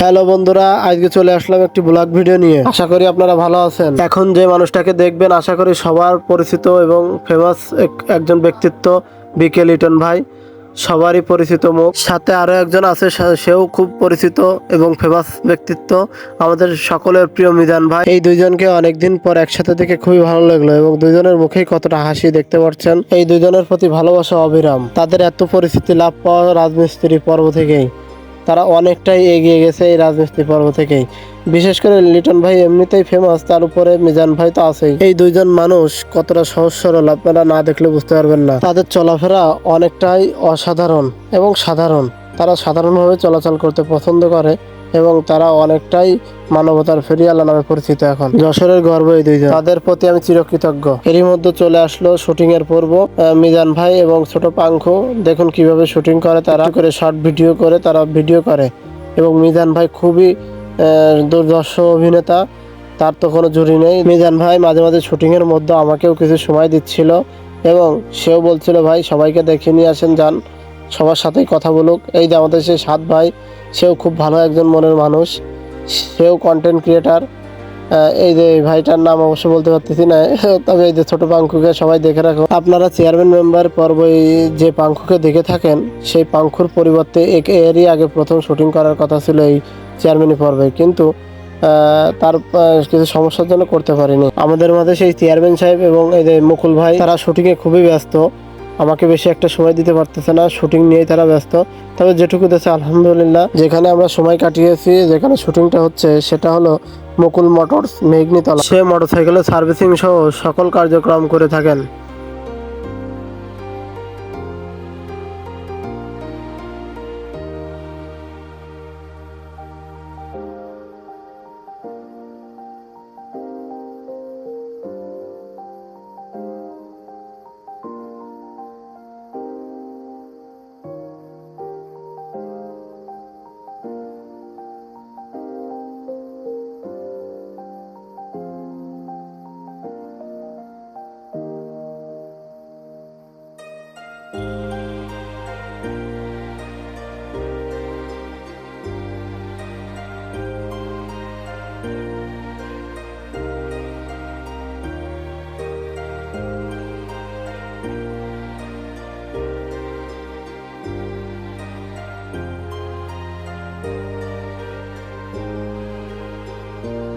Hello বন্ধুরা, আজকে চলে আসলাম একটি ব্লগ ভিডিও নিয়ে। আশা করি আপনারা ভালো আছেন। এখন যে মানুষটাকে দেখবেন, আশা করি সবার পরিচিত এবং ফেমাস একজন ব্যক্তিত্ব বিকে লিটন ভাই। সবারই পরিচিত মুখ। সাথে আরও একজন আছে সেও খুব পরিচিত এবং ফেমাস ব্যক্তিত্ব, আমাদের সকলের প্রিয় মিজান ভাই। এই দুইজনকে অনেকদিন পর একসাথে দেখে খুবই ভালো লাগল এবং দুইজনের মুখেই কতটা হাসি দেখতে পাচ্ছেন। এই দুইজনের প্রতি ভালোবাসা অবিরাম। তাদের এত পরিচিতি লাভ পাওয়া রাজমিস্ত্রি পর্ব থেকেই। তারা অনেকটাই এগিয়ে গেছে এই রাজমিস্ত্রি পর্ব থেকেই। বিশেষ করে লিটন ভাই এমনিতেই ফেমাস তার উপরে মিজান ভাই তো আছেই। এই দুইজন মানুষ কতটা সহজ সরল আপনারা না দেখলে বুঝতে পারবেন না। তাদের চলাফেরা অনেকটাই অসাধারণ এবং সাধারণ। তারা সাধারণভাবে চলাচল করতে পছন্দ করে। এবং তারা অনেকটাই মানবতার ফেরিয়ালা নামে পরিচিত এখন। যশোরের গর্ব এই দুইজন। তাদের প্রতি আমি চিরকৃতজ্ঞ। এরই মধ্যে চলে আসলো শুটিং এর পর্ব। মিজান ভাই এবং ছোট পাঙ্খু দেখুন কীভাবে শুটিং করে তারা। করে শর্ট ভিডিও করে, তারা ভিডিও করে। এবং মিজান ভাই খুবই দুর্দর্শ অভিনেতা। তার তো কোনো জুড়ি নেই। মিজান ভাই মাঝে মাঝে শুটিং এর মধ্যে আমাকেও কিছু সময় দিচ্ছিল। এবং সেও বলছিল, ভাই, সবাইকে দেখে নিয়ে আসেন, যান। সবার সাথেই কথা বলুক। এই যে আমাদের সেই সাত ভাই, সেও খুব ভালো একজন মনের মানুষ। সেও কন্টেন্ট ক্রিয়েটার এই যে ভাইটার নাম অবশ্য বলতে পারতেছি না, তবে এই যে ছোট পাঙ্কুকে সবাই দেখে রাখো। আপনারা চেয়ারম্যান মেম্বার পর্ব যে পাঙ্কুকে দেখে থাকেন, সেই পাঙ্কুর পরিবর্তে একে এরই আগে প্রথম শুটিং করার কথা ছিল এই চেয়ারম্যানই পর্বে। কিন্তু তার কিছু সমস্যার জন্য করতে পারিনি। আমাদের মাঝে সেই চেয়ারম্যান সাহেব এবং এই যে মুকুল ভাই, তারা শুটিংয়ে খুবই ব্যস্ত। আমাকে বেশি একটা সময় দিতে পারতেছে না শুটিং নিয়েই তারা ব্যস্ত। তবে যেটুকু দেশে আলহামদুলিল্লাহ। যেখানে আমরা সময় কাটিয়েছি, যেখানে শুটিংটা হচ্ছে, সেটা হলো মুকুল মোটরস মেঘনিতলা। সে মোটরসাইকেলের সার্ভিসিং সহ সকল কার্যক্রম করে থাকেন। Bye.